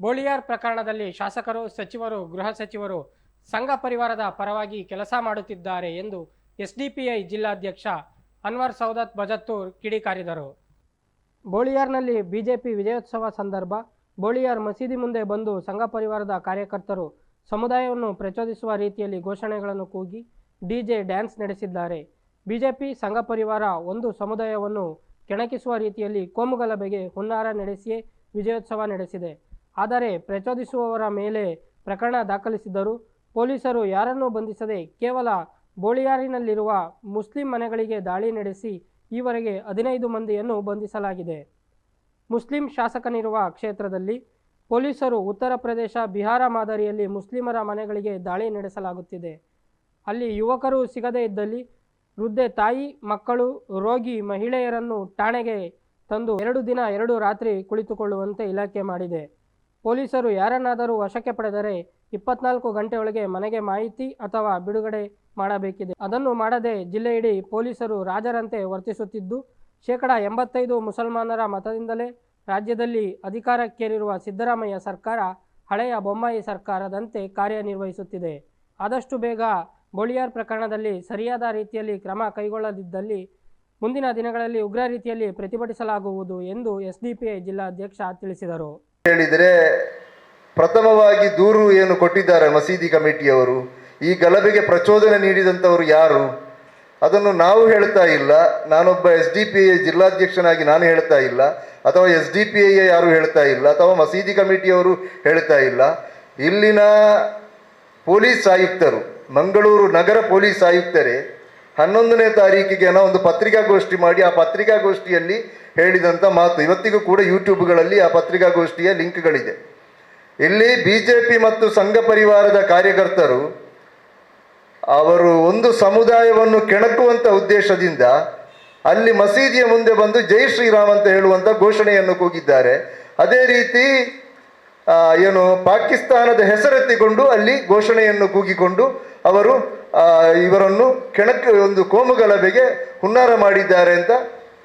ಬೋಳಿಯಾರ್ ಪ್ರಕರಣದಲ್ಲಿ ಶಾಸಕರು, ಸಚಿವರು, ಗೃಹ ಸಚಿವರು ಸಂಘ ಪರಿವಾರದ ಪರವಾಗಿ ಕೆಲಸ ಮಾಡುತ್ತಿದ್ದಾರೆ ಎಂದು ಎಸ್ಡಿಪಿಐ ಜಿಲ್ಲಾಧ್ಯಕ್ಷ ಅನ್ವರ್ ಸೌದತ್ ಬಜತ್ತೂರ್ ಕಿಡಿಕಾರಿದರು. ಬೋಳಿಯಾರ್ನಲ್ಲಿ ಬಿಜೆಪಿ ವಿಜಯೋತ್ಸವ ಸಂದರ್ಭ, ಬೋಳಿಯಾರ್ ಮಸೀದಿ ಮುಂದೆ ಬಂದು ಸಂಘ ಪರಿವಾರದ ಕಾರ್ಯಕರ್ತರು ಸಮುದಾಯವನ್ನು ಪ್ರಚೋದಿಸುವ ರೀತಿಯಲ್ಲಿ ಘೋಷಣೆಗಳನ್ನು ಕೂಗಿ ಡಿಜೆ ಡ್ಯಾನ್ಸ್ ನಡೆಸಿದ್ದಾರೆ. ಬಿಜೆಪಿ ಸಂಘ ಪರಿವಾರ ಒಂದು ಸಮುದಾಯವನ್ನು ಕೆಣಕಿಸುವ ರೀತಿಯಲ್ಲಿ ಕೋಮುಗಲಭೆಗೆ ಹುನ್ನಾರ ನಡೆಸಿಯೇ ವಿಜಯೋತ್ಸವ ನಡೆಸಿದೆ. ಆದರೆ ಪ್ರಚೋದಿಸುವವರ ಮೇಲೆ ಪ್ರಕರಣ ದಾಖಲಿಸಿದ್ದರು ಪೊಲೀಸರು ಯಾರನ್ನೂ ಬಂಧಿಸದೆ ಕೇವಲ ಬೋಳಿಯಾರಿನಲ್ಲಿರುವ ಮುಸ್ಲಿಂ ಮನೆಗಳಿಗೆ ದಾಳಿ ನಡೆಸಿ ಈವರೆಗೆ ಹದಿನೈದು ಮಂದಿಯನ್ನು ಬಂಧಿಸಲಾಗಿದೆ. ಮುಸ್ಲಿಂ ಶಾಸಕನಿರುವ ಕ್ಷೇತ್ರದಲ್ಲಿ ಪೊಲೀಸರು ಉತ್ತರ ಪ್ರದೇಶ ಬಿಹಾರ ಮಾದರಿಯಲ್ಲಿ ಮುಸ್ಲಿಮರ ಮನೆಗಳಿಗೆ ದಾಳಿ ನಡೆಸಲಾಗುತ್ತಿದೆ. ಅಲ್ಲಿ ಯುವಕರು ಸಿಗದೇ ಇದ್ದಲ್ಲಿ ವೃದ್ಧೆ ತಾಯಿ, ಮಕ್ಕಳು, ರೋಗಿ, ಮಹಿಳೆಯರನ್ನು ಠಾಣೆಗೆ ತಂದು ಎರಡು ದಿನ ಎರಡು ರಾತ್ರಿ ಕುಳಿತುಕೊಳ್ಳುವಂತೆ ಇಲಾಖೆ ಮಾಡಿದೆ. ಪೊಲೀಸರು ಯಾರನ್ನಾದರೂ ವಶಕ್ಕೆ ಪಡೆದರೆ ಇಪ್ಪತ್ನಾಲ್ಕು ಗಂಟೆಯೊಳಗೆ ಮನೆಗೆ ಮಾಹಿತಿ ಅಥವಾ ಬಿಡುಗಡೆ ಮಾಡಬೇಕಿದೆ. ಅದನ್ನು ಮಾಡದೆ ಜಿಲ್ಲೆಯಿಡೀ ಪೊಲೀಸರು ರಾಜರಂತೆ ವರ್ತಿಸುತ್ತಿದ್ದು, ಶೇಕಡ ಎಂಬತ್ತೈದು ಮುಸಲ್ಮಾನರ ಮತದಿಂದಲೇ ರಾಜ್ಯದಲ್ಲಿ ಅಧಿಕಾರಕ್ಕೇರಿರುವ ಸಿದ್ದರಾಮಯ್ಯ ಸರ್ಕಾರ ಹಳೆಯ ಬೊಮ್ಮಾಯಿ ಸರ್ಕಾರದಂತೆ ಕಾರ್ಯನಿರ್ವಹಿಸುತ್ತಿದೆ. ಆದಷ್ಟು ಬೇಗ ಬೋಳಿಯಾರ್ ಪ್ರಕರಣದಲ್ಲಿ ಸರಿಯಾದ ರೀತಿಯಲ್ಲಿ ಕ್ರಮ ಕೈಗೊಳ್ಳದಿದ್ದಲ್ಲಿ ಮುಂದಿನ ದಿನಗಳಲ್ಲಿ ಉಗ್ರ ರೀತಿಯಲ್ಲಿ ಪ್ರತಿಭಟಿಸಲಾಗುವುದು ಎಂದು ಎಸ್ಡಿಪಿಐ ಜಿಲ್ಲಾಧ್ಯಕ್ಷ ತಿಳಿಸಿದರು. ಹೇಳಿದರೆ, ಪ್ರಥಮವಾಗಿ ದೂರು ಏನು ಕೊಟ್ಟಿದ್ದಾರೆ ಮಸೀದಿ ಕಮಿಟಿಯವರು? ಈ ಗಲಭೆಗೆ ಪ್ರಚೋದನೆ ನೀಡಿದಂಥವರು ಯಾರು? ಅದನ್ನು ನಾವು ಹೇಳ್ತಾ ಇಲ್ಲ. ನಾನೊಬ್ಬ ಎಸ್ ಡಿ ಪಿ ಐ ಜಿಲ್ಲಾಧ್ಯಕ್ಷನಾಗಿ ನಾನು ಹೇಳ್ತಾ ಇಲ್ಲ. ಅಥವಾ ಎಸ್ ಡಿ ಪಿ ಐ ಯಾರು ಹೇಳ್ತಾ ಇಲ್ಲ. ಅಥವಾ ಮಸೀದಿ ಕಮಿಟಿಯವರು ಹೇಳ್ತಾ ಇಲ್ಲ. ಇಲ್ಲಿನ ಪೊಲೀಸ್ ಆಯುಕ್ತರು, ಮಂಗಳೂರು ನಗರ ಪೊಲೀಸ್ ಆಯುಕ್ತರೇ ಹನ್ನೊಂದನೇ ತಾರೀಕಿಗೆ ಏನೋ ಒಂದು ಪತ್ರಿಕಾಗೋಷ್ಠಿ ಮಾಡಿ ಆ ಪತ್ರಿಕಾಗೋಷ್ಠಿಯಲ್ಲಿ ಹೇಳಿದಂಥ ಮಾತು. ಇವತ್ತಿಗೂ ಕೂಡ ಯೂಟ್ಯೂಬ್ಗಳಲ್ಲಿ ಆ ಪತ್ರಿಕಾಗೋಷ್ಠಿಯ ಲಿಂಕ್ಗಳಿದೆ. ಇಲ್ಲಿ ಬಿ ಜೆ ಪಿ ಮತ್ತು ಸಂಘ ಪರಿವಾರದ ಕಾರ್ಯಕರ್ತರು ಅವರು ಒಂದು ಸಮುದಾಯವನ್ನು ಕೆಣಕುವಂಥ ಉದ್ದೇಶದಿಂದ ಅಲ್ಲಿ ಮಸೀದಿಯ ಮುಂದೆ ಬಂದು ಜೈ ಶ್ರೀರಾಮ್ ಅಂತ ಹೇಳುವಂಥ ಘೋಷಣೆಯನ್ನು ಕೂಗಿದ್ದಾರೆ. ಅದೇ ರೀತಿ ಏನು ಪಾಕಿಸ್ತಾನದ ಹೆಸರೆತ್ತಿಕೊಂಡು ಅಲ್ಲಿ ಘೋಷಣೆಯನ್ನು ಕೂಗಿಕೊಂಡು ಅವರು ಇವರನ್ನು ಕೆಣಕ ಒಂದು ಕೋಮುಗಲಭೆಗೆ ಹುನ್ನಾರ ಮಾಡಿದ್ದಾರೆ ಅಂತ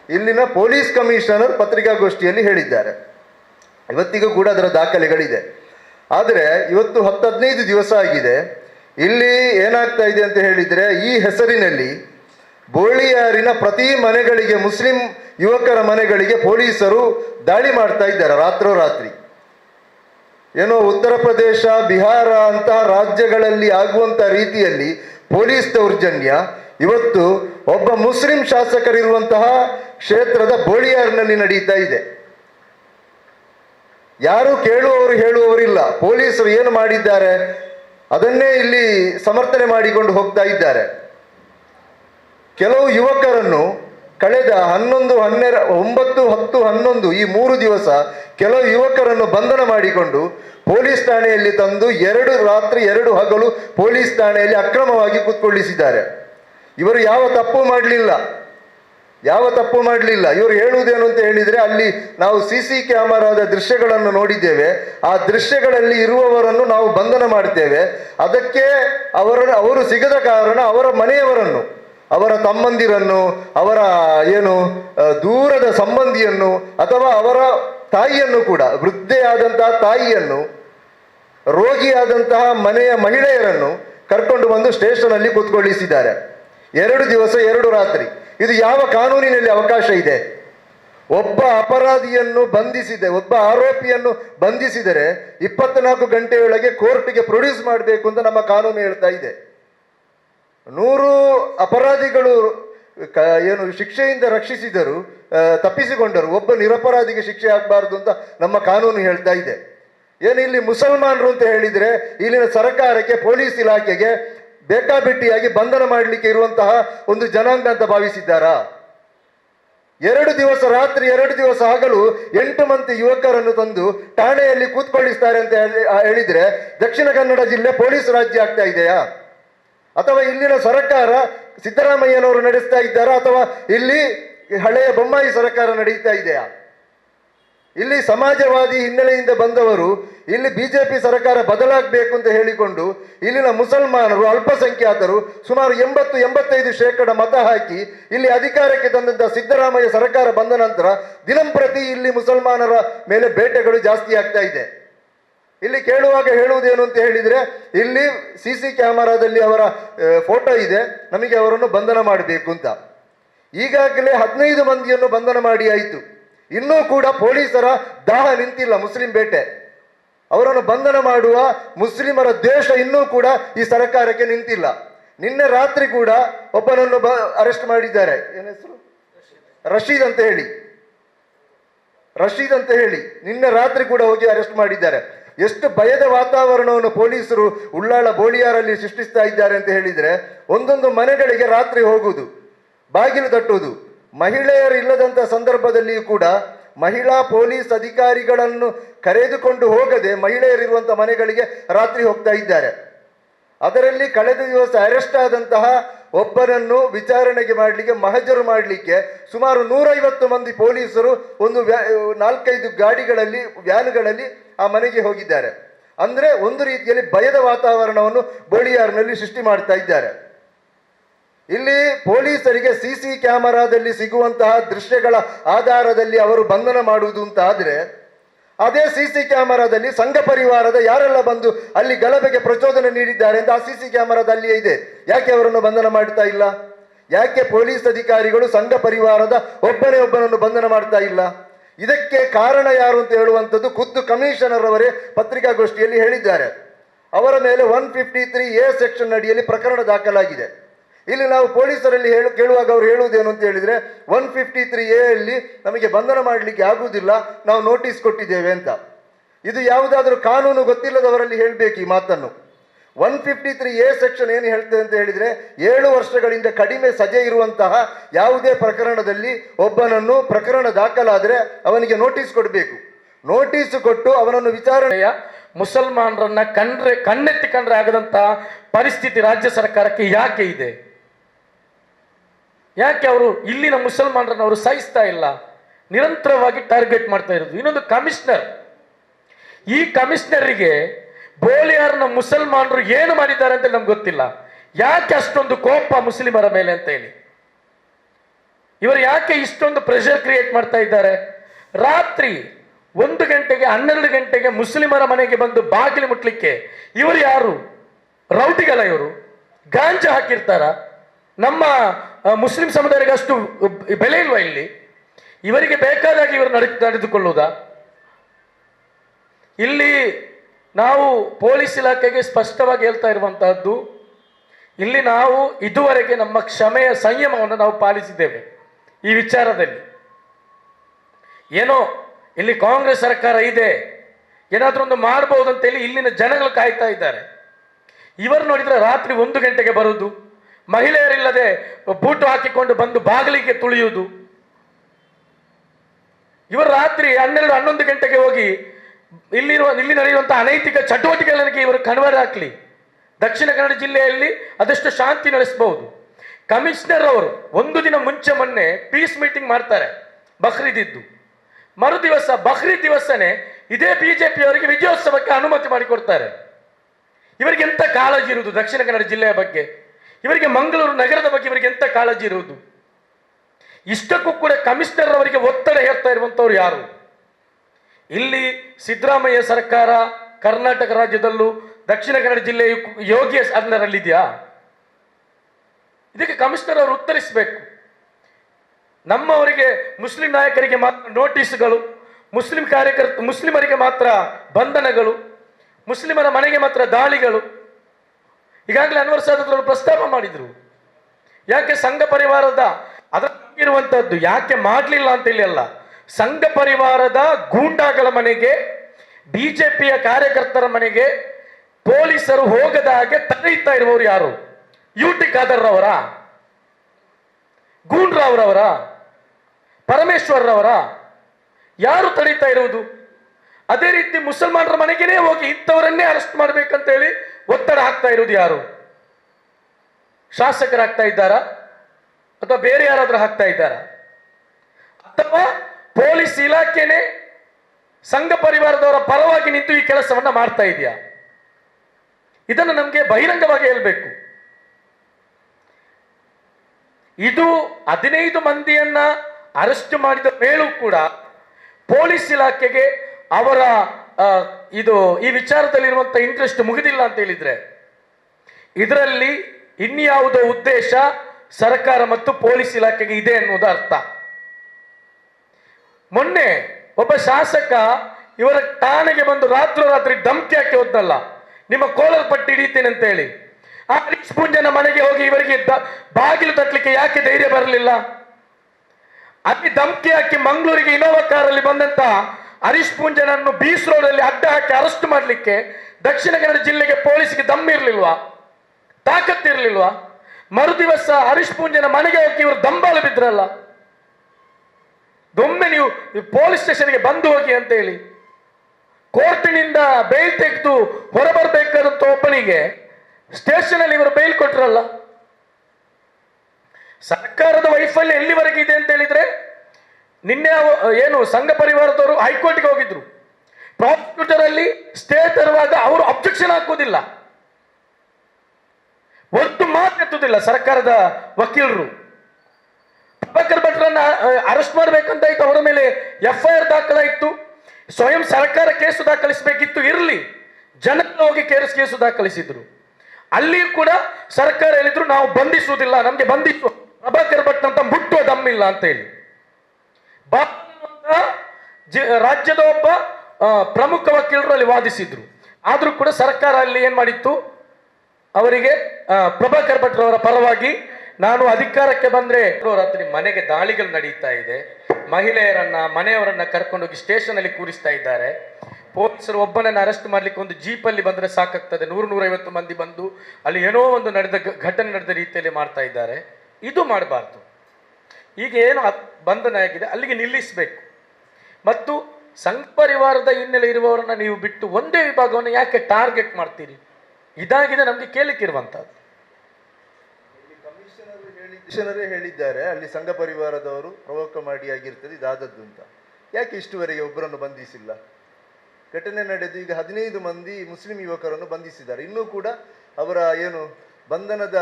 ಇಲ್ಲಿನ ಪೊಲೀಸ್ ಕಮಿಷನರ್ ಪತ್ರಿಕಾಗೋಷ್ಠಿಯಲ್ಲಿ ಹೇಳಿದ್ದಾರೆ. ಇವತ್ತಿಗೂ ಕೂಡ ಅದರ ದಾಖಲೆಗಳಿದೆ. ಆದರೆ ಇವತ್ತು ಹತ್ತು ಹದಿನೈದು ದಿವಸ ಆಗಿದೆ. ಇಲ್ಲಿ ಏನಾಗ್ತಾ ಇದೆ ಅಂತ ಹೇಳಿದರೆ ಈ ಹೆಸರಿನಲ್ಲಿ ಬೋಳಿಯಾರಿನ ಪ್ರತಿ ಮನೆಗಳಿಗೆ ಮುಸ್ಲಿಂ ಯುವಕರ ಮನೆಗಳಿಗೆ ಪೊಲೀಸರು ದಾಳಿ ಮಾಡ್ತಾ ಇದ್ದಾರೆ ರಾತ್ರೋರಾತ್ರಿ. ಏನೋ ಉತ್ತರ ಪ್ರದೇಶ, ಬಿಹಾರ ಅಂತಹ ರಾಜ್ಯಗಳಲ್ಲಿ ಆಗುವಂಥ ರೀತಿಯಲ್ಲಿ ಪೊಲೀಸ್ ದೌರ್ಜನ್ಯ. ಇವತ್ತು ಒಬ್ಬ ಮುಸ್ಲಿಂ ಶಾಸಕರಿರುವಂತಹ ಕ್ಷೇತ್ರದ ಬೋಳಿಯಾರ್ನಲ್ಲಿ ನಡೀತಾ ಇದೆ. ಯಾರು ಕೇಳುವವರು ಹೇಳುವವರಿಲ್ಲ. ಪೊಲೀಸರು ಏನು ಮಾಡಿದ್ದಾರೆ ಅದನ್ನೇ ಇಲ್ಲಿ ಸಮರ್ಥನೆ ಮಾಡಿಕೊಂಡು ಹೋಗ್ತಾ ಇದ್ದಾರೆ. ಕೆಲವು ಯುವಕರನ್ನು ಕಳೆದ ಹನ್ನೊಂದು, ಹನ್ನೆರ, ಒಂಬತ್ತು, ಹತ್ತು, ಹನ್ನೊಂದು ಈ ಮೂರು ದಿವಸ ಕೆಲವು ಯುವಕರನ್ನು ಬಂಧನ ಮಾಡಿಕೊಂಡು ಪೊಲೀಸ್ ಠಾಣೆಯಲ್ಲಿ ತಂದು ಎರಡು ರಾತ್ರಿ ಎರಡು ಹಗಲು ಪೊಲೀಸ್ ಠಾಣೆಯಲ್ಲಿ ಅಕ್ರಮವಾಗಿ ಕೂತ್ಕೊಳ್ಳಿಸಿದ್ದಾರೆ. ಇವರು ಯಾವ ತಪ್ಪು ಮಾಡಲಿಲ್ಲ. ಯಾವ ತಪ್ಪು ಮಾಡಲಿಲ್ಲ. ಇವರು ಹೇಳುವುದೇನು ಅಂತ ಹೇಳಿದರೆ ಅಲ್ಲಿ ನಾವು ಸಿ ಸಿ ಕ್ಯಾಮರಾದ ದೃಶ್ಯಗಳನ್ನು ನೋಡಿದ್ದೇವೆ. ಆ ದೃಶ್ಯಗಳಲ್ಲಿ ಇರುವವರನ್ನು ನಾವು ಬಂಧನ ಮಾಡ್ತೇವೆ. ಅದಕ್ಕೆ ಅವರ, ಅವರು ಸಿಗದ ಕಾರಣ ಅವರ ಮನೆಯವರನ್ನು ಅವರ ತಮ್ಮಂದಿರನ್ನು, ಅವರ ಏನು ದೂರದ ಸಂಬಂಧಿಯನ್ನು ಅಥವಾ ಅವರ ತಾಯಿಯನ್ನು ಕೂಡ ವೃದ್ಧೆಯಾದಂತಹ ತಾಯಿಯನ್ನು, ರೋಗಿಯಾದಂತಹ ಮನೆಯ ಮಹಿಳೆಯರನ್ನು ಕರ್ಕೊಂಡು ಬಂದು ಸ್ಟೇಷನಲ್ಲಿ ಕೂತ್ಕೊಳ್ಳಿಸಿದ್ದಾರೆ ಎರಡು ದಿವಸ, ಎರಡು ರಾತ್ರಿ. ಇದು ಯಾವ ಕಾನೂನಿನಲ್ಲಿ ಅವಕಾಶ ಇದೆ? ಒಬ್ಬ ಅಪರಾಧಿಯನ್ನು ಬಂಧಿಸಿದೆ, ಒಬ್ಬ ಆರೋಪಿಯನ್ನು ಬಂಧಿಸಿದರೆ ಇಪ್ಪತ್ನಾಲ್ಕು ಗಂಟೆಯೊಳಗೆ ಕೋರ್ಟ್ಗೆ ಪ್ರೊಡ್ಯೂಸ್ ಮಾಡಬೇಕು ಅಂತ ನಮ್ಮ ಕಾನೂನು ಹೇಳ್ತಾ ಇದೆ. ನೂರು ಅಪರಾಧಿಗಳು, ಕ, ಏನು ಶಿಕ್ಷೆಯಿಂದ ರಕ್ಷಿಸಿದರು ತಪ್ಪಿಸಿಕೊಂಡರು, ಒಬ್ಬ ನಿರಪರಾಧಿಗೆ ಶಿಕ್ಷೆ ಆಗಬಾರ್ದು ಅಂತ ನಮ್ಮ ಕಾನೂನು ಹೇಳ್ತಾ ಇದೆ. ಏನು ಇಲ್ಲಿ ಮುಸಲ್ಮಾನರು ಅಂತ ಹೇಳಿದರೆ, ಇಲ್ಲಿನ ಸರ್ಕಾರಕ್ಕೆ, ಪೊಲೀಸ್ ಇಲಾಖೆಗೆ ಬೇಕಾಬಿಟ್ಟಿಯಾಗಿ ಬಂಧನ ಮಾಡಲಿಕ್ಕೆ ಇರುವಂತಹ ಒಂದು ಜನಾಂಗ ಅಂತ ಭಾವಿಸಿದ್ದಾರಾ? ಎರಡು ದಿವಸ, ರಾತ್ರಿ ಎರಡು ದಿವಸ ಆಗಲು ಎಂಟು ಮಂದಿ ಯುವಕರನ್ನು ತಂದು ಠಾಣೆಯಲ್ಲಿ ಕೂತ್ಕೊಳ್ಳಿಸ್ತಾರೆ ಅಂತ ಹೇಳಿದ್ರೆ ದಕ್ಷಿಣ ಕನ್ನಡ ಜಿಲ್ಲೆ ಪೊಲೀಸ್ ರಾಜ್ಯ ಆಗ್ತಾ ಇದೆಯಾ? ಅಥವಾ ಇಲ್ಲಿನ ಸರ್ಕಾರ ಸಿದ್ದರಾಮಯ್ಯನವರು ನಡೆಸ್ತಾ ಇದ್ದಾರಾ? ಅಥವಾ ಇಲ್ಲಿ ಹಳೆಯ ಬೊಮ್ಮಾಯಿ ಸರ್ಕಾರ ನಡೀತಾ ಇದೆಯಾ? ಇಲ್ಲಿ ಸಮಾಜವಾದಿ ಹಿನ್ನೆಲೆಯಿಂದ ಬಂದವರು ಇಲ್ಲಿ ಬಿಜೆಪಿ ಸರ್ಕಾರ ಬದಲಾಗಬೇಕು ಅಂತ ಹೇಳಿಕೊಂಡು ಇಲ್ಲಿನ ಮುಸಲ್ಮಾನರು, ಅಲ್ಪಸಂಖ್ಯಾತರು ಸುಮಾರು ಎಂಬತ್ತು, ಎಂಬತ್ತೈದು ಶೇಕಡ ಮತ ಹಾಕಿ ಇಲ್ಲಿ ಅಧಿಕಾರಕ್ಕೆ ತಂದಂತಹ ಸಿದ್ದರಾಮಯ್ಯ ಸರ್ಕಾರ ಬಂದ ನಂತರ ದಿನಂಪ್ರತಿ ಇಲ್ಲಿ ಮುಸಲ್ಮಾನರ ಮೇಲೆ ಬೇಟೆಗಳು ಜಾಸ್ತಿ ಆಗ್ತಾ ಇದೆ. ಇಲ್ಲಿ ಕೇಳುವಾಗ ಹೇಳುವುದೇನು ಅಂತ ಹೇಳಿದ್ರೆ, ಇಲ್ಲಿ ಸಿ ಸಿ ಕ್ಯಾಮರಾದಲ್ಲಿ ಅವರ ಫೋಟೋ ಇದೆ, ನಮಗೆ ಅವರನ್ನು ಬಂಧನ ಮಾಡಬೇಕು ಅಂತ. ಈಗಾಗಲೇ ಹದಿನೈದು ಮಂದಿಯನ್ನು ಬಂಧನ ಮಾಡಿ ಆಯಿತು. ಇನ್ನೂ ಕೂಡ ಪೊಲೀಸರ ದಾಹ ನಿಂತಿಲ್ಲ ಮುಸ್ಲಿಂ ಬೇಟೆ. ಅವರನ್ನು ಬಂಧನ ಮಾಡುವ ಮುಸ್ಲಿಮರ ದ್ವೇಷ ಇನ್ನೂ ಕೂಡ ಈ ಸರ್ಕಾರಕ್ಕೆ ನಿಂತಿಲ್ಲ. ನಿನ್ನೆ ರಾತ್ರಿ ಕೂಡ ಒಬ್ಬನನ್ನು ಬ, ಅರೆಸ್ಟ್ ಮಾಡಿದ್ದಾರೆ. ಏನ ಹೆಸರು? ರಶೀದ್ ಅಂತ ಹೇಳಿ. ರಶೀದ್ ಅಂತ ಹೇಳಿ. ನಿನ್ನೆ ರಾತ್ರಿ ಕೂಡ ಹೋಗಿ ಅರೆಸ್ಟ್ ಮಾಡಿದ್ದಾರೆ. ಎಷ್ಟು ಭಯದ ವಾತಾವರಣವನ್ನು ಪೊಲೀಸರು ಉಳ್ಳಾಳ ಬೋಳಿಯಾರಲ್ಲಿ ಸೃಷ್ಟಿಸ್ತಾ ಇದ್ದಾರೆ ಅಂತ ಹೇಳಿದ್ರೆ ಒಂದೊಂದು ಮನೆಗಳಿಗೆ ರಾತ್ರಿ ಹೋಗುವುದು, ಬಾಗಿಲು ತಟ್ಟುವುದು, ಮಹಿಳೆಯರು ಇಲ್ಲದಂತ ಸಂದರ್ಭದಲ್ಲಿಯೂ ಕೂಡ ಮಹಿಳಾ ಪೊಲೀಸ್ ಅಧಿಕಾರಿಗಳನ್ನು ಕರೆದುಕೊಂಡು ಹೋಗದೆ ಮಹಿಳೆಯರಿರುವಂಥ ಮನೆಗಳಿಗೆ ರಾತ್ರಿ ಹೋಗ್ತಾ ಇದ್ದಾರೆ. ಅದರಲ್ಲಿ ಕಳೆದ ದಿವಸ ಅರೆಸ್ಟ್ ಆದಂತಹ ಒಬ್ಬರನ್ನು ವಿಚಾರಣೆಗೆ ಮಾಡಲಿಕ್ಕೆ, ಮಹಜರು ಮಾಡಲಿಕ್ಕೆ ಸುಮಾರು ನೂರೈವತ್ತು ಮಂದಿ ಪೊಲೀಸರು ಒಂದು ವ್ಯಾ- ನಾಲ್ಕೈದು ಗಾಡಿಗಳಲ್ಲಿ, ವ್ಯಾನುಗಳಲ್ಲಿ ಆ ಮನೆಗೆ ಹೋಗಿದ್ದಾರೆ. ಅಂದರೆ ಒಂದು ರೀತಿಯಲ್ಲಿ ಭಯದ ವಾತಾವರಣವನ್ನು ಬೋಳಿಯಾರ್ನಲ್ಲಿ ಸೃಷ್ಟಿ ಮಾಡ್ತಾ ಇದ್ದಾರೆ. ಇಲ್ಲಿ ಪೊಲೀಸರಿಗೆ ಸಿ ಸಿ ಕ್ಯಾಮರಾದಲ್ಲಿ ಸಿಗುವಂತಹ ದೃಶ್ಯಗಳ ಆಧಾರದಲ್ಲಿ ಅವರು ಬಂಧನ ಮಾಡುವುದು ಅಂತ ಆದರೆ, ಅದೇ ಸಿ ಸಿ ಕ್ಯಾಮರಾದಲ್ಲಿ ಸಂಘ ಪರಿವಾರದ ಯಾರೆಲ್ಲ ಬಂದು ಅಲ್ಲಿ ಗಲಭೆಗೆ ಪ್ರಚೋದನೆ ನೀಡಿದ್ದಾರೆ ಅಂತ ಆ ಸಿ ಸಿ ಕ್ಯಾಮರಾದಲ್ಲಿಯೇ ಇದೆ. ಯಾಕೆ ಅವರನ್ನು ಬಂಧನ ಮಾಡ್ತಾ ಇಲ್ಲ? ಯಾಕೆ ಪೊಲೀಸ್ ಅಧಿಕಾರಿಗಳು ಸಂಘ ಪರಿವಾರದ ಒಬ್ಬನೇ ಒಬ್ಬನನ್ನು ಬಂಧನ ಮಾಡ್ತಾ ಇಲ್ಲ? ಇದಕ್ಕೆ ಕಾರಣ ಯಾರು ಅಂತ ಹೇಳುವಂಥದ್ದು ಖುದ್ದು ಕಮಿಷನರ್ ಅವರೇ ಪತ್ರಿಕಾಗೋಷ್ಠಿಯಲ್ಲಿ ಹೇಳಿದ್ದಾರೆ. ಅವರ ಮೇಲೆ one fifty three A section ಅಡಿಯಲ್ಲಿ ಪ್ರಕರಣ ದಾಖಲಾಗಿದೆ. ಇಲ್ಲಿ ನಾವು ಪೊಲೀಸರಲ್ಲಿ ಹೇಳು ಕೇಳುವಾಗ ಅವರು ಹೇಳುವುದೇನು ಅಂತ ಹೇಳಿದರೆ, ಒನ್ ಫಿಫ್ಟಿ ತ್ರೀ ಎ ಅಲ್ಲಿ ನಮಗೆ ಬಂಧನ ಮಾಡಲಿಕ್ಕೆ ಆಗುವುದಿಲ್ಲ, ನಾವು ನೋಟಿಸ್ ಕೊಟ್ಟಿದ್ದೇವೆ ಅಂತ. ಇದು ಯಾವುದಾದ್ರೂ ಕಾನೂನು ಗೊತ್ತಿಲ್ಲದವರಲ್ಲಿ ಹೇಳಬೇಕು ಈ ಮಾತನ್ನು. One fifty three A section ಏನು ಹೇಳ್ತದೆ ಅಂತ ಹೇಳಿದ್ರೆ ಏಳು ವರ್ಷಗಳಿಂದ ಕಡಿಮೆ ಸಜೆ ಇರುವಂತಹ ಯಾವುದೇ ಪ್ರಕರಣದಲ್ಲಿ ಒಬ್ಬನನ್ನು ಪ್ರಕರಣ ದಾಖಲಾದರೆ ಅವನಿಗೆ ನೋಟಿಸ್ ಕೊಡಬೇಕು. ನೋಟಿಸ್ ಕೊಟ್ಟು ಅವನನ್ನು ವಿಚಾರಣೆಯ ಮುಸಲ್ಮಾನರನ್ನ ಕಂಡ್ರೆ, ಕಣ್ಣೆತ್ತಿ ಕಂಡ್ರೆ ಆಗದಂತ ಪರಿಸ್ಥಿತಿ ರಾಜ್ಯ ಸರ್ಕಾರಕ್ಕೆ ಯಾಕೆ ಇದೆ? ಯಾಕೆ ಅವರು ಇಲ್ಲಿನ ಮುಸಲ್ಮಾನರನ್ನ ಅವರು ಸಹಿಸ್ತಾ ಇಲ್ಲ? ನಿರಂತರವಾಗಿ ಟಾರ್ಗೆಟ್ ಮಾಡ್ತಾ ಇರೋದು. ಇನ್ನೊಂದು ಕಮಿಷನರ್. ಈ ಕಮಿಷನರಿಗೆ ಬೋಲಿಯಾರ್ನ ಮುಸಲ್ಮಾನರು ಏನು ಮಾಡಿದ್ದಾರೆ ಅಂತ ನಮ್ಗೆ ಗೊತ್ತಿಲ್ಲ. ಯಾಕೆ ಅಷ್ಟೊಂದು ಕೋಪ ಮುಸ್ಲಿಮರ ಮೇಲೆ ಅಂತ ಹೇಳಿ. ಇವರು ಯಾಕೆ ಇಷ್ಟೊಂದು ಪ್ರೆಷರ್ ಕ್ರಿಯೇಟ್ ಮಾಡ್ತಾ ಇದ್ದಾರೆ? ರಾತ್ರಿ ಒಂದು ಗಂಟೆಗೆ, ಹನ್ನೆರಡು ಗಂಟೆಗೆ ಮುಸ್ಲಿಮರ ಮನೆಗೆ ಬಂದು ಬಾಗಿಲು ಮುಟ್ಲಿಕ್ಕೆ ಇವರು ಯಾರು? ರೌಟಿಗಳ ಇವರು. ಗಾಂಜಾ ಹಾಕಿರ್ತಾರ? ನಮ್ಮ ಮುಸ್ಲಿಂ ಸಮುದಾಯಕ್ಕೆ ಅಷ್ಟು ಬೆಲೆ ಇಲ್ವಾ ಇಲ್ಲಿ? ಇವರಿಗೆ ಬೇಕಾದಾಗ ಇವರು ನಡೆ ನಡೆದುಕೊಳ್ಳುವುದಾ? ಇಲ್ಲಿ ನಾವು ಪೊಲೀಸ್ ಇಲಾಖೆಗೆ ಸ್ಪಷ್ಟವಾಗಿ ಹೇಳ್ತಾ ಇರುವಂತಹದ್ದು, ಇಲ್ಲಿ ನಾವು ಇದುವರೆಗೆ ನಮ್ಮ ಕ್ಷಮೆಯ ಸಂಯಮವನ್ನು ನಾವು ಪಾಲಿಸಿದ್ದೇವೆ ಈ ವಿಚಾರದಲ್ಲಿ. ಏನೋ ಇಲ್ಲಿ ಕಾಂಗ್ರೆಸ್ ಸರ್ಕಾರ ಇದೆ, ಏನಾದರೂ ಒಂದು ಮಾಡಬಹುದು ಅಂತೇಳಿ ಇಲ್ಲಿನ ಜನಗಳು ಕಾಯ್ತಾ ಇದ್ದಾರೆ. ಇವರು ನೋಡಿದರೆ ರಾತ್ರಿ ಒಂದು ಗಂಟೆಗೆ ಬರುವುದು ಮಹಿಳೆಯರಿಲ್ಲದೆ ಬೂಟು ಹಾಕಿಕೊಂಡು ಬಂದು ಬಾಗಿಲಿಗೆ ತುಳಿಯುವುದು ಇವರು ರಾತ್ರಿ ಹನ್ನೆರಡು ಹನ್ನೊಂದು ಗಂಟೆಗೆ ಹೋಗಿ ಇಲ್ಲಿರುವ, ಇಲ್ಲಿ ನಡೆಯುವಂಥ ಅನೈತಿಕ ಚಟುವಟಿಕೆಗಳಿಗೆ ಇವರು ಕಣ್ವರ್ ಹಾಕ್ಲಿ ದಕ್ಷಿಣ ಕನ್ನಡ ಜಿಲ್ಲೆಯಲ್ಲಿ ಅದಷ್ಟು ಶಾಂತಿ ನಡೆಸಬಹುದು ಕಮಿಷನರ್ ಅವರು ಒಂದು ದಿನ ಮುಂಚೆ ಮೊನ್ನೆ ಪೀಸ್ ಮೀಟಿಂಗ್ ಮಾಡ್ತಾರೆ ಬಕ್ರೀದ್ ಇದ್ದು ಮರು ದಿವಸ ಬಕ್ರೀದ್ ದಿವಸನೇ ಇದೇ ಬಿಜೆಪಿ ಅವರಿಗೆ ವಿಜಯೋತ್ಸವಕ್ಕೆ ಅನುಮತಿ ಮಾಡಿಕೊಡ್ತಾರೆ. ಇವರಿಗೆ ಎಂತ ಕಾಳಜಿ ಇರುವುದು ದಕ್ಷಿಣ ಕನ್ನಡ ಜಿಲ್ಲೆಯ ಬಗ್ಗೆ? ಇವರಿಗೆ ಮಂಗಳೂರು ನಗರದ ಬಗ್ಗೆ ಇವರಿಗೆ ಎಂತ ಕಾಳಜಿ ಇರುವುದು? ಇಷ್ಟಕ್ಕೂ ಕೂಡ ಕಮಿಷನರ್ ಅವರಿಗೆ ಒತ್ತಡ ಹೇರ್ತಾ ಇರುವಂತವ್ರು ಯಾರು? ಇಲ್ಲಿ ಸಿದ್ದರಾಮಯ್ಯ ಸರ್ಕಾರ ಕರ್ನಾಟಕ ರಾಜ್ಯದಲ್ಲೂ ದಕ್ಷಿಣ ಕನ್ನಡ ಜಿಲ್ಲೆಯ ಯೋಗ್ಯ ಅದರಲ್ಲಿದೆಯಾ ಇದಕ್ಕೆ ಕಮಿಷನರ್ ಅವರು ಉತ್ತರಿಸಬೇಕು. ನಮ್ಮವರಿಗೆ ಮುಸ್ಲಿಂ ನಾಯಕರಿಗೆ ಮಾತ್ರ ನೋಟಿಸ್ಗಳು, ಮುಸ್ಲಿಂ ಕಾರ್ಯಕರ್ತ ಮುಸ್ಲಿಮರಿಗೆ ಮಾತ್ರ ಬಂಧನಗಳು, ಮುಸ್ಲಿಮರ ಮನೆಗೆ ಮಾತ್ರ ದಾಳಿಗಳು. ಈಗಾಗಲೇ ಅನ್ವರ್ ಸಾಧಕರು ಪ್ರಸ್ತಾಪ ಮಾಡಿದರು. ಯಾಕೆ ಸಂಘ ಪರಿವಾರದ ಅದರ ಇರುವಂಥದ್ದು ಯಾಕೆ ಮಾಡಲಿಲ್ಲ ಅಂತ ಹೇಳಿ ಅಲ್ಲ. ಸಂಘ ಪರಿವಾರದ ಗೂಂಡಾಗಳ ಮನೆಗೆ, ಬಿಜೆಪಿಯ ಕಾರ್ಯಕರ್ತರ ಮನೆಗೆ ಪೊಲೀಸರು ಹೋಗದ ಹಾಗೆ ತಡೆಯುತ್ತಾ ಇರುವವರು ಯಾರು? ಯು ಟಿ ಖಾದರ್ ಅವರ ಗೂಂಡ್ರಾವ್ರವರ? ಪರಮೇಶ್ವರ್ರವರ? ಯಾರು ತಡೀತಾ ಇರುವುದು? ಅದೇ ರೀತಿ ಮುಸಲ್ಮಾನರ ಮನೆಗೇನೆ ಹೋಗಿ ಇಂಥವರನ್ನೇ ಅರೆಸ್ಟ್ ಮಾಡ್ಬೇಕಂತ ಹೇಳಿ ಒತ್ತಡ ಹಾಕ್ತಾ ಇರುವುದು ಯಾರು? ಶಾಸಕರಾಗ್ತಾ ಇದ್ದಾರಾ? ಅಥವಾ ಬೇರೆ ಯಾರಾದರೂ ಹಾಕ್ತಾ ಇದ್ದಾರಾ? ಅಥವಾ ಪೊಲೀಸ್ ಇಲಾಖೆನೆ ಸಂಘ ಪರಿವಾರದವರ ಪರವಾಗಿ ನಿಂತು ಈ ಕೆಲಸವನ್ನ ಮಾಡ್ತಾ ಇದೆಯಾ? ಇದನ್ನು ನಮಗೆ ಬಹಿರಂಗವಾಗಿ ಹೇಳಬೇಕು. ಇದು ಹದಿನೈದು ಮಂದಿಯನ್ನ ಅರೆಸ್ಟ್ ಮಾಡಿದ ಮೇಲೂ ಕೂಡ ಪೊಲೀಸ್ ಇಲಾಖೆಗೆ ಅವರ ಇದು ಈ ವಿಚಾರದಲ್ಲಿರುವಂಥ ಇಂಟ್ರೆಸ್ಟ್ ಮುಗಿದಿಲ್ಲ ಅಂತ ಹೇಳಿದ್ರೆ, ಇದರಲ್ಲಿ ಇನ್ಯಾವುದೋ ಉದ್ದೇಶ ಸರ್ಕಾರ ಮತ್ತು ಪೊಲೀಸ್ ಇಲಾಖೆಗೆ ಇದೆ ಅನ್ನೋದು ಅರ್ಥ. ಮೊನ್ನೆ ಒಬ್ಬ ಶಾಸಕ ಇವರ ಠಾಣೆಗೆ ಬಂದು ರಾತ್ರೋರಾತ್ರಿ ಧಮ್ಕಿ ಹಾಕಿ ಹೋದ್ನಲ್ಲ, ನಿಮ್ಮ ಕೋಲರ್ ಪಟ್ಟಿ ಹಿಡಿತೇನೆ ಅಂತ ಹೇಳಿ. ಆ ಹರೀಶ್ ಮನೆಗೆ ಹೋಗಿ ಇವರಿಗೆ ಬಾಗಿಲು ತಟ್ಟಲಿಕ್ಕೆ ಯಾಕೆ ಧೈರ್ಯ ಬರಲಿಲ್ಲ? ಅಲ್ಲಿ ಧಮ್ಕಿ ಹಾಕಿ ಮಂಗಳೂರಿಗೆ ಇನೋವಾ ಕಾರಲ್ಲಿ ಬಂದಂತ ಹರೀಶ್ ಪೂಂಜನನ್ನು ಬೀಸ್ ಅಲ್ಲಿ ಅಡ್ಡ ಹಾಕಿ ಅರೆಸ್ಟ್ ಮಾಡಲಿಕ್ಕೆ ದಕ್ಷಿಣ ಕನ್ನಡ ಜಿಲ್ಲೆಗೆ ಪೊಲೀಸ್ಗೆ ದಮ್ ತಾಕತ್ತು ತಾಕತ್ತಿರ್ಲಿಲ್ವಾ? ಮರುದಿವಸ ಹರೀಶ್ ಪೂಂಜನ ಮನೆಗೆ ಹೋಗಿ ಇವರು ದಂಬಾಲು ಬಿದ್ರಲ್ಲ. ದೊಮ್ಮೆ ನೀವು ಪೊಲೀಸ್ ಸ್ಟೇಷನ್ಗೆ ಬಂದು ಹೋಗಿ ಅಂತ ಹೇಳಿ ಕೋರ್ಟಿನಿಂದ ಬೇಲ್ ತೆಗೆದು ಹೊರಬರಬೇಕಾದಂತ ಒಬ್ಬನಿಗೆ ಸ್ಟೇಷನ್ ಅಲ್ಲಿ ಇವರು ಬೇಲ್ ಕೊಟ್ರಲ್ಲ? ಸರ್ಕಾರದ ವೈಫಲ್ಯ ಎಲ್ಲಿವರೆಗೆ ಇದೆ ಅಂತ ಹೇಳಿದ್ರೆ ನಿನ್ನೆ ಏನು ಸಂಘ ಪರಿವಾರದವರು ಹೈಕೋರ್ಟ್ಗೆ ಹೋಗಿದ್ರು. ಪ್ರಾಸಿಕ್ಯೂಟರ್ ಅಲ್ಲಿ ಸ್ಟೇ ತರುವಾಗ ಅವರು ಅಬ್ಜೆಕ್ಷನ್ ಹಾಕುವುದಿಲ್ಲ. ಒಂದು ಮಾತು ಎತ್ತುವುದಿಲ್ಲ ಸರ್ಕಾರದ ವಕೀಲರು. ಪ್ರಭಾಕರ್ ಭಟ್ರನ್ನ ಅರೆಸ್ಟ್ ಮಾಡ್ಬೇಕಂತ ಇತ್ತು ಅವರ ಮೇಲೆ ಎಫ್ ಐ ಆರ್ ದಾಖಲಾಯಿತು. ಸ್ವಯಂ ಸರ್ಕಾರ ಕೇಸು ದಾಖಲಿಸಬೇಕಿತ್ತು, ಇರಲಿ. ಜನರು ಹೋಗಿ ಕೇಸ್, ಕೇಸು ದಾಖಲಿಸಿದ್ರು. ಅಲ್ಲಿಯೂ ಕೂಡ ಸರ್ಕಾರ ಹೇಳಿದ್ರು, ನಾವು ಬಂಧಿಸುವುದಿಲ್ಲ, ನಮಗೆ ಬಂಧಿಸುವ ಪ್ರಭಾಕರ್ ಭಟ್ ಅಂತ ಮುಟ್ಟುವ ದಮ್ಮಿಲ್ಲ ಅಂತ ಹೇಳಿ. ರಾಜ್ಯದ ಒಬ್ಬ ಪ್ರಮುಖ ವಕೀಲರು ಅಲ್ಲಿ ವಾದಿಸಿದ್ರು. ಆದರೂ ಕೂಡ ಸರ್ಕಾರ ಅಲ್ಲಿ ಏನ್ ಮಾಡಿತ್ತು? ಅವರಿಗೆ ಪ್ರಭಾಕರ್ ಭಟ್ರವರ ಪರವಾಗಿ ನಾನು ಅಧಿಕಾರಕ್ಕೆ ಬಂದ್ರೆ ರಾತ್ರಿ ಮನೆಗೆ ದಾಳಿಗಳು ನಡೀತಾ ಇದೆ. ಮಹಿಳೆಯರನ್ನ, ಮನೆಯವರನ್ನ ಕರ್ಕೊಂಡೋಗಿ ಸ್ಟೇಷನ್ ಅಲ್ಲಿ ಕೂರಿಸ್ತಾ ಇದ್ದಾರೆ. ಪೊಲೀಸರು ಒಬ್ಬನನ್ನು ಅರೆಸ್ಟ್ ಮಾಡ್ಲಿಕ್ಕೆ ಒಂದು ಜೀಪ್ ಅಲ್ಲಿ ಬಂದ್ರೆ ಸಾಕಾಗ್ತದೆ. ನೂರು, ನೂರೈವತ್ತು ಮಂದಿ ಬಂದು ಅಲ್ಲಿ ಏನೋ ಒಂದು ನಡೆದ ಘಟನೆ ನಡೆದ ರೀತಿಯಲ್ಲಿ ಮಾಡ್ತಾ ಇದ್ದಾರೆ. ಇದು ಮಾಡಬಾರ್ದು. ಈಗ ಏನು ಬಂಧನ ಆಗಿದೆ ಅಲ್ಲಿಗೆ ನಿಲ್ಲಿಸಬೇಕು. ಮತ್ತು ಸಂಘ ಪರಿವಾರದ ಹಿನ್ನೆಲೆ ಇರುವವರನ್ನ ನೀವು ಬಿಟ್ಟು ಒಂದೇ ವಿಭಾಗವನ್ನು ಯಾಕೆ ಟಾರ್ಗೆಟ್ ಮಾಡ್ತೀರಿ? ಇದಾಗಿದೆ ನಮಗೆ ಕೇಳಿಕ್ಕಿರುವಂಥದ್ದು ಕಮಿಷನರೇ ಹೇಳಿದ್ದಾರೆ, ಅಲ್ಲಿ ಸಂಘ ಪರಿವಾರದವರು ಪ್ರವೋಕ ಮಾಡಿ ಆಗಿರ್ತದೆ, ಇದಾದದ್ದು ಅಂತ. ಯಾಕೆ ಇಷ್ಟುವರೆಗೆ ಒಬ್ಬರನ್ನು ಬಂಧಿಸಿಲ್ಲ? ಘಟನೆ ನಡೆದು ಈಗ ಹದಿನೈದು ಮಂದಿ ಮುಸ್ಲಿಂ ಯುವಕರನ್ನು ಬಂಧಿಸಿದ್ದಾರೆ. ಇನ್ನೂ ಕೂಡ ಅವರ ಏನು ಬಂಧನದ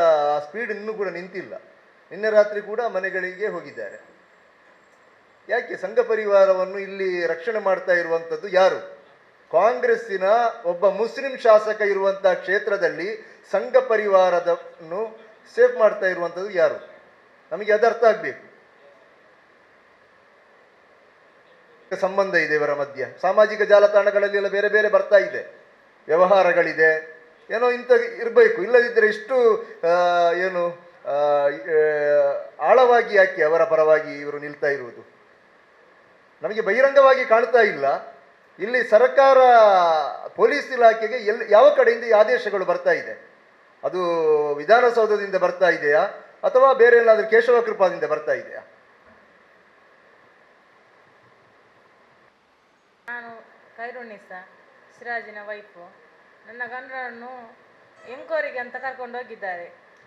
ಸ್ಪೀಡ್ ಇನ್ನೂ ಕೂಡ ನಿಂತಿಲ್ಲ. ನಿನ್ನೆ ರಾತ್ರಿ ಕೂಡ ಮನೆಗಳಿಗೆ ಹೋಗಿದ್ದಾರೆ. ಯಾಕೆ ಸಂಘ ಪರಿವಾರವನ್ನು ಇಲ್ಲಿ ರಕ್ಷಣೆ ಮಾಡ್ತಾ ಇರುವಂಥದ್ದು ಯಾರು? ಕಾಂಗ್ರೆಸ್ಸಿನ ಒಬ್ಬ ಮುಸ್ಲಿಂ ಶಾಸಕ ಇರುವಂತಹ ಕ್ಷೇತ್ರದಲ್ಲಿ ಸಂಘ ಪರಿವಾರದನ್ನು ಸೇಫ್ ಮಾಡ್ತಾ ಇರುವಂಥದ್ದು ಯಾರು? ನಮಗೆ ಅದು ಅರ್ಥ ಆಗಬೇಕು. ಸಂಬಂಧ ಇದೆ ಇವರ ಮಧ್ಯ. ಸಾಮಾಜಿಕ ಜಾಲತಾಣಗಳಲ್ಲಿ ಎಲ್ಲ ಬೇರೆ ಬೇರೆ ಬರ್ತಾ ಇದೆ. ವ್ಯವಹಾರಗಳಿದೆ. ಏನೋ ಇಂಥ ಇರಬೇಕು. ಇಲ್ಲದಿದ್ದರೆ ಇಷ್ಟು ಏನು ಆಳವಾಗಿ ಯಾಕೆ ಅವರ ಪರವಾಗಿ ಇವರು ನಿಲ್ತಾ ಇರುವುದು? ನಮಗೆ ಬಹಿರಂಗವಾಗಿ ಕಾಣ್ತಾ ಇಲ್ಲ. ಇಲ್ಲಿ ಸರ್ಕಾರ, ಪೊಲೀಸ್ ಇಲಾಖೆಗೆ ಎಲ್ಲಿ ಯಾವ ಕಡೆಯಿಂದ ಈ ಆದೇಶಗಳು ಬರ್ತಾ ಇದೆ? ಅದು ವಿಧಾನಸೌಧದಿಂದ ಬರ್ತಾ ಇದೆಯಾ? ಅಥವಾ ಬೇರೆ ಎಲ್ಲಾದ್ರೂ ಕೇಶವ ಕೃಪಾದಿಂದ ಬರ್ತಾ ಇದೆಯಾ? ನಾನು ಕೈರುಣಿಸ ಸಿರಾಜಿನ ವೈಫು ನನ್ನ ಗಂಡನನ್ನು ಎಂಕೋರಿಗೆ ಅಂತ ಕರ್ಕೊಂಡು ಹೋಗಿದ್ದಾರೆ.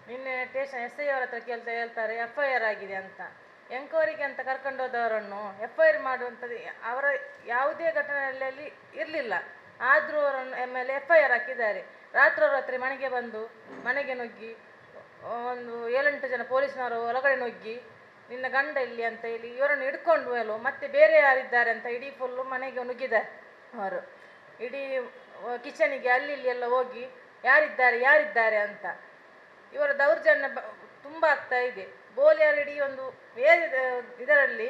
ನಿನ್ನೆ ಟೇಷನ್ ಎಸ್ ಐ ಅವರ ಹತ್ರ ಕೇಳ್ತಾ ಹೇಳ್ತಾರೆ ಎಫ್ ಐ ಆರ್ ಆಗಿದೆ ಅಂತ. ಎಂಕೋರಿಗೆ ಅಂತ ಕರ್ಕೊಂಡು ಹೋದವರನ್ನು ಎಫ್ ಐ ಆರ್ ಮಾಡುವಂಥದ್ದು ಅವರ ಯಾವುದೇ ಘಟನೆಯಲ್ಲಿ ಇರಲಿಲ್ಲ. ಆದರೂ ಅವರನ್ನು ಮೇಲೆ ಎಫ್ ಐ ಆರ್ ಹಾಕಿದ್ದಾರೆ. ರಾತ್ರೋರಾತ್ರಿ ಮನೆಗೆ ಬಂದು ಮನೆಗೆ ನುಗ್ಗಿ ಒಂದು ಏಳೆಂಟು ಜನ ಪೊಲೀಸ್ನವರು ಒಳಗಡೆ ನುಗ್ಗಿ, ನಿನ್ನ ಗಂಡ ಇಲ್ಲಿ ಅಂತ ಹೇಳಿ ಇವರನ್ನು ಹಿಡ್ಕೊಂಡು ಮೇಲು ಮತ್ತೆ ಬೇರೆ ಯಾರಿದ್ದಾರೆ ಅಂತ ಇಡೀ ಫುಲ್ಲು ಮನೆಗೆ ನುಗ್ಗಿದ್ದಾರೆ ಅವರು. ಇಡೀ ಕಿಚನಿಗೆ ಅಲ್ಲಿ ಇಲ್ಲಿ ಎಲ್ಲ ಹೋಗಿ, ಯಾರಿದ್ದಾರೆ? ಯಾರಿದ್ದಾರೆ? ಅಂತ. ಇವರ ದೌರ್ಜನ್ಯ ತುಂಬ ಆಗ್ತಾ ಇದೆ. ಬೋಲಿಯರ್ ಇಡೀ ಒಂದು ಬೇರೆ ಇದರಲ್ಲಿ,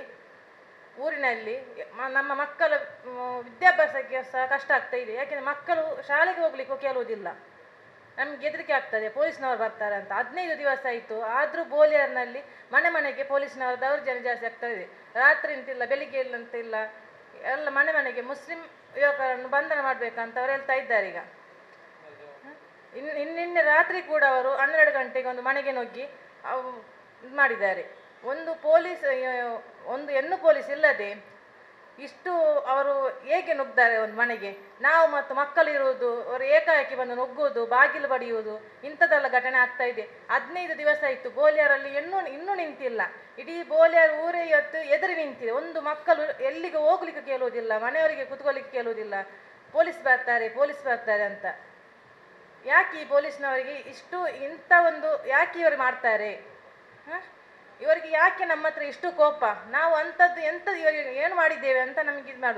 ಊರಿನಲ್ಲಿ ನಮ್ಮ ಮಕ್ಕಳ ವಿದ್ಯಾಭ್ಯಾಸಕ್ಕೆ ಸಹ ಕಷ್ಟ ಆಗ್ತಾ ಇದೆ. ಯಾಕೆಂದರೆ ಮಕ್ಕಳು ಶಾಲೆಗೆ ಹೋಗ್ಲಿಕ್ಕೂ ಕೇಳುವುದಿಲ್ಲ ನಮ್ಗೆ ಹೆದರಿಕೆ ಆಗ್ತದೆ, ಪೊಲೀಸ್ನವರು ಬರ್ತಾರೆ ಅಂತ. ಹದಿನೈದು ದಿವಸ ಆಯಿತು, ಆದರೂ ಬೋಲಿಯರ್ನಲ್ಲಿ ಮನೆ ಮನೆಗೆ ಪೊಲೀಸ್ನವರ ದೌರ್ಜನ್ಯ ಜಾಸ್ತಿ ಆಗ್ತಾ ಇದೆ. ರಾತ್ರಿ ಅಂತಿಲ್ಲ, ಬೆಳಿಗ್ಗೆ ಇಲ್ಲ ಎಲ್ಲ ಮನೆ ಮನೆಗೆ ಮುಸ್ಲಿಂ ಯುವಕರನ್ನು ಬಂಧನ ಮಾಡಬೇಕಂತ ಅವ್ರು ಹೇಳ್ತಾ ಇದ್ದಾರೆ ಈಗ. ಇನ್ನು ನಿನ್ನೆ ರಾತ್ರಿ ಕೂಡ ಅವರು ಹನ್ನೆರಡು ಗಂಟೆಗೆ ಒಂದು ಮನೆಗೆ ನುಗ್ಗಿ ಮಾಡಿದ್ದಾರೆ. ಒಂದು ಪೊಲೀಸ್ ಒಂದು ಹೆಣ್ಣು ಪೊಲೀಸ್ ಇಲ್ಲದೆ ಇಷ್ಟು ಅವರು ಹೇಗೆ ನುಗ್ತಾರೆ ಒಂದು ಮನೆಗೆ? ನಾವು ಮತ್ತು ಮಕ್ಕಳಿರುವುದು, ಅವರು ಏಕಾಏಕಿ ಬಂದು ನುಗ್ಗುವುದು, ಬಾಗಿಲು ಬಡಿಯುವುದು, ಇಂಥದ್ದೆಲ್ಲ ಘಟನೆ ಆಗ್ತಾ ಇದೆ. ಹದಿನೈದು ದಿವಸ ಇತ್ತು ಬೋಲಿಯಾರಲ್ಲಿ ಇನ್ನೂ ಇನ್ನೂ ನಿಂತಿಲ್ಲ. ಇಡೀ ಬೋಲಿಯಾರ ಊರೇ ಇವತ್ತು ಎದುರು ನಿಂತಿದೆ. ಒಂದು ಮಕ್ಕಳು ಎಲ್ಲಿಗೆ ಹೋಗ್ಲಿಕ್ಕೆ ಕೇಳುವುದಿಲ್ಲ, ಮನೆಯವರಿಗೆ ಕುತ್ಕೊಳ್ಳಿಕ್ಕೆ ಕೇಳುವುದಿಲ್ಲ. ಪೊಲೀಸ್ ಬರ್ತಾರೆ ಪೊಲೀಸ್ ಬರ್ತಾರೆ ಅಂತ. ಯಾಕೆ ಈ ಪೊಲೀಸ್ನವರಿಗೆ ಇಷ್ಟು ಇಂಥ ಒಂದು, ಯಾಕೆ ಇವರು ಮಾಡ್ತಾರೆ? ಹ? ಇವರಿಗೆ ಯಾಕೆ ನಮ್ಮ ಹತ್ರ ಇಷ್ಟು ಕೋಪ? ನಾವು ಅಂಥದ್ದು ಎಂಥದ್ದು ಇವರಿಗೆ ಏನು ಮಾಡಿದ್ದೇವೆ ಅಂತ ನಮಗೆ ಇದು ಮಾಡಬೇಕು